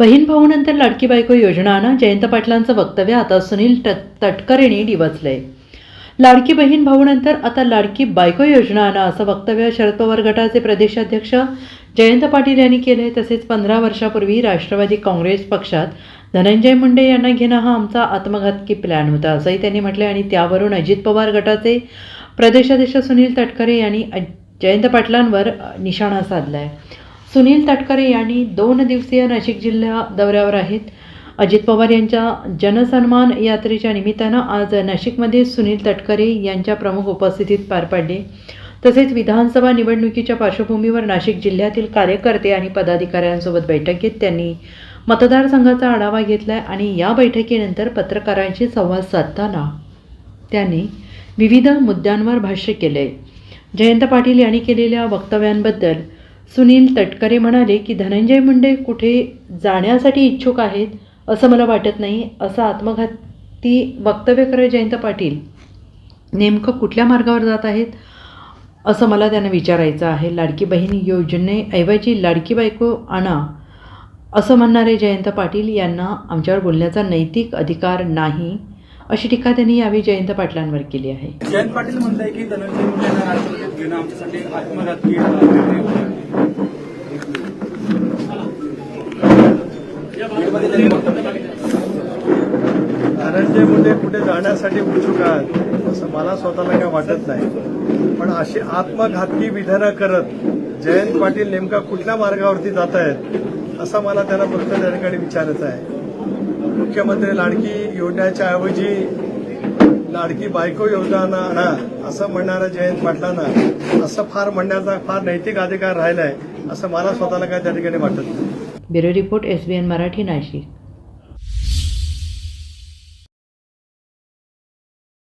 बहीण भाऊनंतर लाडकी बायको योजना आणा जयंत पाटलांचं वक्तव्य आता सुनील ट तटकरेंनी डिवचलंय. लाडकी बहीण भाऊनंतर आता लाडकी बायको योजना आणा असं वक्तव्य शरद पवार गटाचे प्रदेशाध्यक्ष जयंत पाटील यांनी केले तसेच पंधरा वर्षापूर्वी राष्ट्रवादी काँग्रेस पक्षात धनंजय मुंडे यांना घेणं हा आमचा आत्मघातकी प्लॅन होता असंही त्यांनी म्हटले आणि त्यावरून अजित पवार गटाचे प्रदेशाध्यक्ष सुनील तटकरे यांनी जयंत पाटलांवर निशाणा साधलाय. सुनील तटकरे यांनी दोन दिवसीय नाशिक जिल्हा दौऱ्यावर आहेत. अजित पवार यांच्या जनसन्मान यात्रेच्या निमित्तानं आज नाशिकमध्ये सुनील तटकरे यांच्या प्रमुख उपस्थितीत पार पडले. तसेच विधानसभा निवडणुकीच्या पार्श्वभूमीवर नाशिक जिल्ह्यातील कार्यकर्ते आणि पदाधिकाऱ्यांसोबत बैठक घेत त्यांनी मतदारसंघाचा आढावा घेतला आणि या बैठकीनंतर पत्रकारांशी संवाद साधताना त्यांनी विविध मुद्द्यांवर भाष्य केले जयंत पाटील यांनी केलेल्या वक्तव्यांबद्दल सुनील तटकरे म्हणाले की धनंजय मुंडे कुठे जाण्यासाठी इच्छुक आहेत असं मला वाटत नाही असं आत्मघाती वक्तव्य करत जयंत पाटील नेमकं कुठल्या मार्गावर जात आहेत असं मला त्यांना विचारायचं आहे. लाडकी बहीण योजनेऐवजी लाडकी बायको आणा असं म्हणणारे जयंत पाटील यांना आमच्यावर बोलण्याचा नैतिक अधिकार नाही अशी टीका त्यांनी यावेळी जयंत पाटलांवर केली आहे. जयंत पाटील म्हणताय की धनंजय मुंडे आत्मघाती धनंजय मुंडे कुठे जाण्यासाठी उत्सुक आहात असं मला स्वतःला काय वाटत नाही. पण अशी आत्मघातकी विधानं करत जयंत पाटील नेमका कुठल्या मार्गावरती जात आहेत असं मला त्यांना फक्त त्या ठिकाणी विचारायचं आहे. मुख्यमंत्री लाडकी योजनेच्या ऐवजी लाडकी बायको योजना आणा असं म्हणणाऱ्या जयंत पाटलांना. असं फार म्हणण्याचा फार नैतिक अधिकार राहिलाय असं मला स्वतःला काय त्या ठिकाणी वाटत bureau report S B N Marathi Nashik.